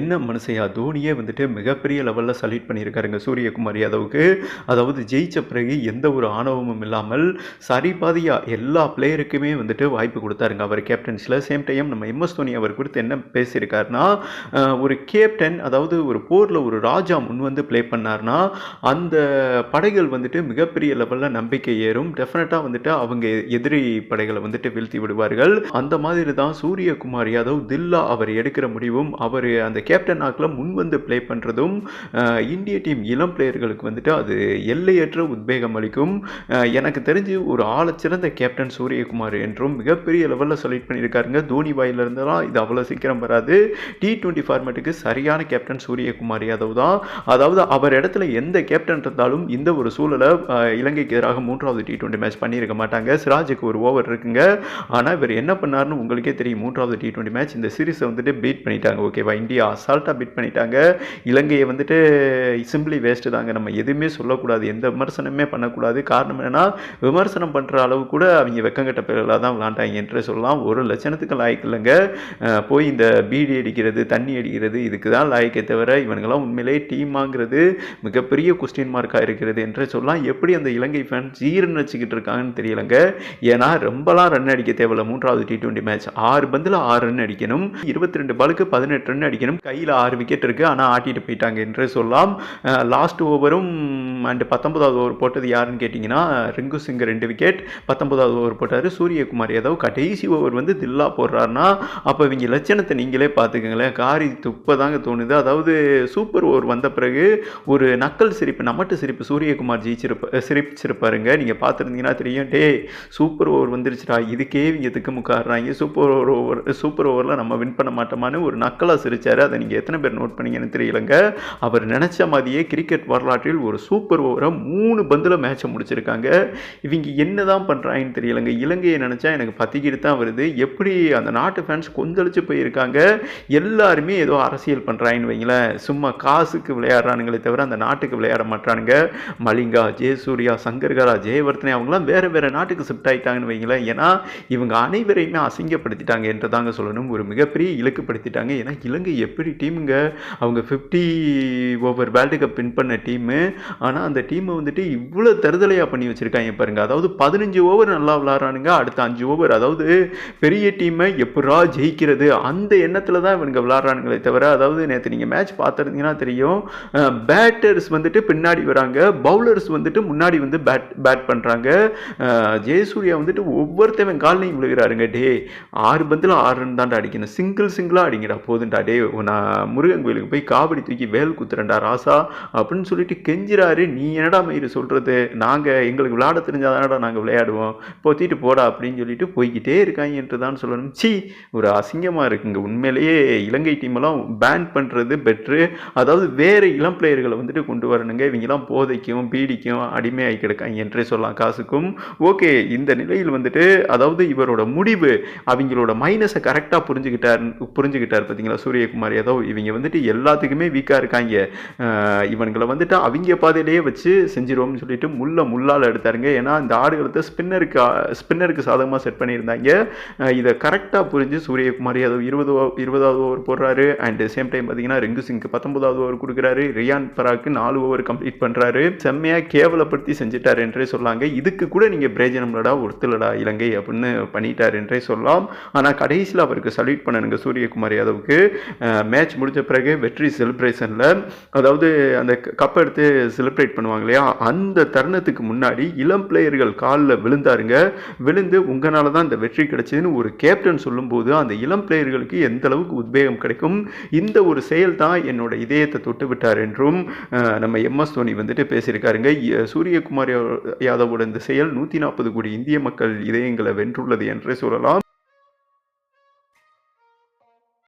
என்ன மனுஷையா? தோனியே வந்துட்டு மிகப்பெரிய லெவலில் சல்யூட் பண்ணியிருக்காருங்க சூரியகுமார் யாதவுக்கு. அதாவது ஜெயிச்ச பிறகு எந்த ஒரு ஆணவமும் இல்லாமல் சரிபாதியாக எல்லா பிளேயருக்குமே வந்துட்டு வாய்ப்பு கொடுத்தாருங்க. அவர் கேப்டன்ஸில் சேம் டைம் நம்ம எம்எஸ் தோனி அவர் கொடுத்து என்ன பேசியிருக்காருன்னா ஒரு கேப்டன் அதாவது ஒரு போரில் ஒரு ராஜா முன் வந்து ப்ளே பண்ணார்னா அந்த படைகள் வந்துட்டு மிகப்பெரிய லெவலில் நம்பிக்கை ஏறும். டெஃபினட்டாக வந்துட்டு அவங்க எதிரி படைகளை வந்துட்டு வீழ்த்தி விடுவார்கள். அந்த மாதிரி தான் சூரியகுமார் யாதவ் தில்லா அவர் எடுக்கிற முடிவும் அவர் அந்த கேப்டன் ஆக்கில் முன் வந்து ப்ளே பண்ணுறதும் இந்திய டீம் இளம் பிளேயர்களுக்கு வந்துட்டு அது எல்லையற்ற உத்வேகம் அளிக்கும். எனக்கு தெரிஞ்சு ஒரு ஆழச்சிறந்த கேப்டன் சூரியகுமார் என்றும் மிகப்பெரிய லெவலில் சொல்லிட் பண்ணியிருக்காருங்க. தோனி வாயிலிருந்தெல்லாம் இது அவ்வளோ சீக்கிரம் வராது. டி டுவெண்ட்டி ஃபார்மேட்டுக்கு சரியான கேப்டன் சூரியகுமார் யாதவ் தான். அதாவது அவர் இடத்துல எந்த கேப்டன் இருந்தாலும் இந்த ஒரு சூழலை இலங்கைக்கு எதிராக மூன்றாவது டி டுவெண்ட்டி மேட்ச் பண்ணியிருக்க மாட்டாங்க. சிராஜுக்கு ஒரு ஓவர் இருக்குங்க. ஆனால் இவர் என்ன பண்ணாருன்னு உங்களுக்கே தெரியும். மூன்றாவது டி டுவெண்ட்டி மேட்ச் இந்த சீரிஸை வந்துட்டு பீட் பண்ணிட்டாங்க. ஓகேவா இந்தியா அசால்ட்டாக பிட் பண்ணிட்டாங்க. இலங்கையை வந்துட்டு சிம்பிளி வேஸ்ட்டு தாங்க. நம்ம எதுவுமே சொல்லக்கூடாது. எந்த விமர்சனமே பண்ணக்கூடாது. காரணம் என்னென்னா விமர்சனம் பண்ணுற அளவு கூட அவங்க வெக்கங்கட்ட பிள்ளைகளாக தான் விளாண்டாங்க என்று சொல்லலாம். ஒரு லட்சணத்துக்கு லாய்க்கு இல்லைங்க. போய் இந்த பீடி அடிக்கிறது தண்ணி அடிக்கிறது இதுக்கு தான் லாய்க்கே தவிர இவங்கெல்லாம் உண்மையிலேயே டீமாங்கிறது மிகப்பெரிய கொஸ்டின் மார்க்காக இருக்கிறது என்று சொல்லலாம். எப்படி அந்த இலங்கை ஃபேன் ஜீர்ணிச்சுக்கிட்டு இருக்காங்கன்னு தெரியலங்க. ஏன்னா ரொம்பலாம் ரன் அடிக்க தேவையில்ல. மூன்றாவது டி டுவெண்ட்டி மேட்ச் ஆறு பந்தில் ஆறு ரன் அடிக்கணும். இருபத்தி ரெண்டு பாலுக்கு பதினெட்டு ரன் அடிக்கணும். கையில் ஆறு விக்கெட் இருக்குது ஆனால் ஆட்டிட்டு போயிட்டாங்க என்று சொல்லலாம். லாஸ்ட் ஓவரும் அண்டு பத்தொன்பதாவது ஓவர் போட்டது யாருன்னு கேட்டிங்கன்னா ரிங்கு சிங் ரெண்டு விக்கெட் பத்தொன்பதாவது ஓவர் போட்டார் சூரியகுமார். ஏதாவது கடைசி ஓவர் வந்து தில்லா போடுறாருன்னா அப்போ இவங்க லட்சணத்தை நீங்களே பார்த்துக்கங்களேன். காரி துப்ப தாங்க தோணுது. அதாவது சூப்பர் ஓவர் வந்த பிறகு ஒரு நக்கல் சிரிப்பு நம்மட்டு சிரிப்பு சூரியகுமார் ஜெயிச்சிருப்ப சிரிச்சிருப்பாருங்க. நீங்கள் பார்த்துருந்தீங்கன்னா தெரியும். டே சூப்பர் ஓவர் வந்துருச்சுடா. இதுக்கே இவங்க திக்குமுக்காடுறாங்க. சூப்பர் ஓவர் ஓவர் சூப்பர் ஓவரில் நம்ம வின் பண்ண மாட்டோமான்னு ஒரு நக்கலாக சிரிச்சார். அதை நீங்கள் எத்தனை பேர் நோட் பண்ணீங்கன்னு தெரியலங்க. அவர் நினச்ச மாதிரியே கிரிக்கெட் வரலாற்றில் ஒரு சூப்பர் ஓவரை மூணு பந்தில் மேட்சை முடிச்சிருக்காங்க. இவங்க என்ன தான் பண்ணுறாங்கன்னு தெரியலங்க. இலங்கையை நினச்சா எனக்கு பத்திக்கிட்டு தான் வருது. எப்படி அந்த நாட்டு ஃபேன்ஸ் கொந்தளிச்சு போயிருக்காங்க. எல்லாருமே ஏதோ அரசியல் பண்ணுறாங்கன்னு வைங்களேன். சும்மா காசுக்கு விளையாடுறானுங்களே தவிர அந்த நாட்டுக்கு விளையாட மாட்டானுங்க மலிங்கா ஜெயசூர்யா சங்கர்கரா ஜெயவர்த்தனை அவங்களாம் வேறு வேறு நாட்டுக்கு ஷிஃப்ட் ஆகிட்டாங்கன்னு வைங்களேன். ஏன்னா இவங்க அனைவரையுமே அசிங்கப்படுத்திட்டாங்க என்று தாங்க சொல்லணும். ஒரு மிகப்பெரிய இலக்குப்படுத்திட்டாங்க. ஏன்னா இலங்கை எப்படி டீமுங்க? அவங்க fifty over world cup win பண்ண டீமு. ஆனால் அந்த டீமை வந்துட்டு இவ்வளோ தருதலையாக பண்ணி வச்சுருக்காங்க பாருங்க. அதாவது பதினஞ்சு ஓவர் நல்லா விளாட்றானுங்க. அடுத்த அஞ்சு ஓவர் அதாவது பெரிய டீமை எப்படா ஜெயிக்கிறது? அந்த எண்ணத்தில் தான் இவனுங்க விளாட்றானுங்களே தவிர அதாவது நேற்று நீங்கள் மேட்ச் பார்த்துருந்தீங்கன்னா தெரியும். பேட்டர்ஸ் வந்துட்டு பின்னாடி வராங்க. பவுலர்ஸ் வந்துட்டு முன்னாடி வந்து பேட் பேட் பண்ணுறாங்க ஜெயசூர்யா வந்துட்டு ஒவ்வொருத்தவன் காலையும் விழுகிறாருங்க. டே ஆறு பந்தில் ஆறு ரன் தான்டா அடிக்கணும். சிங்கிள் சிங்கிளாக அடிங்கடா. போதுண்டா டே நான் முருகன் கோயிலுக்கு போய் காவடி தூக்கி வேல் குத்துறேன்டா ராசா அப்படின்னு சொல்லிட்டு கெஞ்சிறாரு. நீ என்னடா மயிறு சொல்கிறது நாங்கள் எங்களுக்கு விளையாட தெரிஞ்சாதானடா நாங்கள் விளையாடுவோம். பொத்திட்டு போடா அப்படின்னு சொல்லிட்டு போய்கிட்டே இருக்காங்க என்று தான் சொல்லணும். சி ஒரு அசிங்கமாக இருக்குங்க. உண்மையிலேயே இலங்கை டீமெல்லாம் பேன் பண்ணுறது பெட்ரு அதாவது வேறு இளம் பிளேயர்களை வந்துட்டு கொண்டு வரணுங்க. இவங்கெல்லாம் போதைக்கும் பீடிக்கும் அடிமையாகி கிடக்காங்க என்றே சொல்லலாம் காசுக்கும். ஓகே இந்த நிலையில் வந்துட்டு அதாவது இவரோட முடிவு அவங்களோட மைனஸை கரெக்டாக புரிஞ்சுக்கிட்டார் புரிஞ்சுக்கிட்டார் பார்த்தீங்களா? சூரியகுமார் ஏதோ இவங்க வந்துட்டு எல்லாத்துக்குமே வீக்காக இருக்காங்க. அஹ் இவனுங்களை வந்துட்டு அவங்க பாதையிலேயே வச்சு செஞ்சிருவோம்னு சொல்லிட்டு முள்ள முள்ளால் எடுத்தாருங்க. ஏன்னா இந்த ஆடுகளத்தை ஸ்பின்னருக்கு ஸ்பின்னருக்கு சாதகமாக செட் பண்ணியிருந்தாங்க. இதை கரெக்டாக புரிஞ்சு சூரியகுமார் யாதவ் இருபது ஓ- இருபதாவது ஓவர் போடுறாரு. அண்ட் சேம் டைம் பார்த்தீங்கன்னா ரெங்கு சிங்க்கு பத்தொன்பதாவது ஓவர் கொடுக்குறாரு. ரியான் பராக்கு நாலு ஓவர் கம்ப்ளீட் பண்ணுறாரு செம்மையாக கேவலப்படுத்தி செஞ்சிட்டார் என்றே சொல்லாங்க. இதுக்கு கூட நீங்கள் பிரேஜனம்லடா ஒருத்தலடா இலங்கை அப்படின்னு பண்ணிட்டார் என்றே சொல்லலாம். ஆனால் கடைசியில் அவருக்கு சல்யூட் பண்ணணுங்க சூரியகுமார் யாதவுக்கு. மேட்ச் முடிஞ்ச பிறகு வெற்றி செலிப்ரேஷனில் அதாவது அந்த கப் எடுத்து செலிப்ரேட் பண்ணுவாங்க இல்லையா? அந்த தருணத்துக்கு முன்னாடி இளம் பிளேயர்கள் காலில் விழுந்தாருங்க. விழுந்து உங்களால் தான் இந்த வெற்றி கிடைச்சதுன்னு ஒரு கேப்டன் சொல்லும்போது அந்த இளம் பிளேயர்களுக்கு எந்த அளவுக்கு உத்வேகம் கிடைக்கும்? இந்த ஒரு செயல் தான் என்னோட இதயத்தை தொட்டு விட்டார் என்றும் நம்ம எம்எஸ் தோனி வந்துட்டு பேசியிருக்காருங்க. சூரியகுமார் யாதவோட இந்த செயல் நூற்றி நாற்பது கோடி இந்திய மக்கள் இதயங்களை வென்றுள்ளது என்றே சொல்லலாம்.